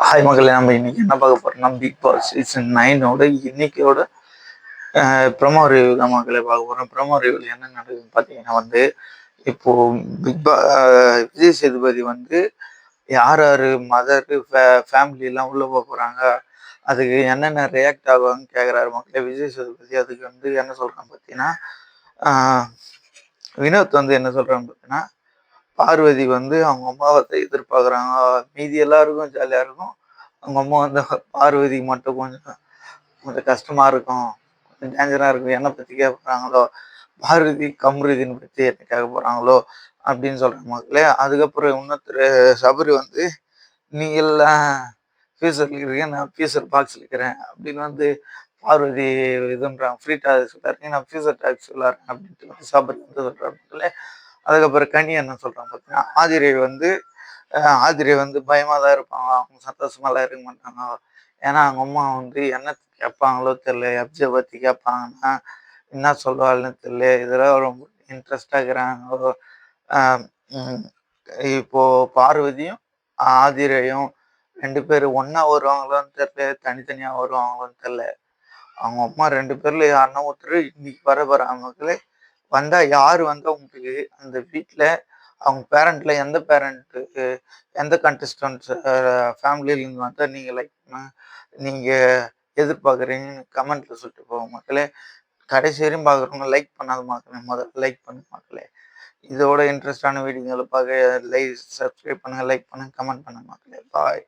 Hi மகளே நம்ம இன்னைக்கு என்ன பார்க்க போறோம்னா பிக் பாஸ் சீசன் நைனோட இன்னைக்கோட ப்ரமோ ரிவ்யூ தான் மக்களை பார்க்க போறோம். ப்ரமோ ரிவ்யூல என்ன நடக்குதுன்னு பார்த்தீங்கன்னா வந்து இப்போ பிக் பா விஜய் சேதுபதி வந்து யார் யார் மதர் ஃபேமிலி எல்லாம் உள்ள போக போறாங்க அதுக்கு என்னென்ன ரியாக்ட் ஆகுவாங்கன்னு கேட்குறாரு மக்களே விஜய் சேதுபதி அதுக்கு வந்து என்ன சொல்கிறாங்க பார்த்தீங்கன்னா வினோத் வந்து என்ன சொல்றாங்க பார்த்தீங்கன்னா பார்வதி வந்து அவங்க அம்மாவை எதிர்பார்க்குறாங்க. மீதி எல்லாருக்கும் ஜாலியாக இருக்கும். அவங்க அம்மா வந்து பார்வதிக்கு மட்டும் கொஞ்சம் கொஞ்சம் கஷ்டமாக இருக்கும். கொஞ்சம் டேஞ்சராக இருக்கும். என்னை பற்றி கேட்குறாங்களோ போகிறாங்களோ பார்வதி கம்ருதினை பற்றி என்ன கேட்க போகிறாங்களோ அப்படின்னு சொல்கிற மக்களே அதுக்கப்புறம் இன்னொருத்தர் சபரி வந்து நீ எல்லாம் ஃபியூசரில் இருக்கிறீங்க நான் ஃபியூசர் பாக்ஸில் இருக்கிறேன் அப்படின்னு வந்து பார்வதி இதுன்றாங்க ஃப்ரீ டாக்ஸ் சொல்கிறாங்க நான் ஃபியூசர் டாக்ஸ் விளாட்றேன் அப்படின்ட்டு வந்து சபரி வந்து சொல்கிற மக்களே அதுக்கப்புறம் கனி என்ன சொல்கிறாங்க பார்த்தீங்கன்னா ஆதிரை வந்து ஆதிரை வந்து பயமாக தான் இருப்பாங்க. அவங்க சந்தோஷமாலாம் இருக்க மாட்டாங்க. ஏன்னா அவங்க அம்மா வந்து என்ன கேட்பாங்களோ தெரியல. எப்ஜை பற்றி கேட்பாங்கன்னா என்ன சொல்லுவாள்னு தெரியல. இதெல்லாம் ரொம்ப இன்ட்ரெஸ்டாக இருக்கிறாங்க. இப்போது பார்வதியும் ஆதிரையும் ரெண்டு பேர் ஒன்றா வருவாங்களோன்னு தெரில தனித்தனியாக வருவாங்களோன்னு தெரில அவங்க அம்மா ரெண்டு பேரில் யாருன்னா ஒருத்தர் இன்னைக்கு வர வராமங்களே வந்தால் யார் வந்தால் அந்த வீட்டில் அவங்க பேரண்ட்டில் எந்த பேரண்ட்டு எந்த கண்டஸ்டன்ஸ் ஃபேமிலியிலேருந்து வந்தால் நீங்கள் லைக் நீங்கள் எதிர்பார்க்குறீங்கன்னு கமெண்ட்டில் சொல்லிட்டு போங்க மக்களே. கடைசி வரையும் பார்க்குறவங்க லைக் பண்ணாத மக்களே முதல்ல லைக் பண்ணு மக்களே. இதோட இன்ட்ரெஸ்டான வீடியோங்களை பார்க்க லைக் சப்ஸ்கிரைப் பண்ணுங்கள் லைக் பண்ணுங்கள் கமெண்ட் பண்ணுங்க மக்களே. பாய்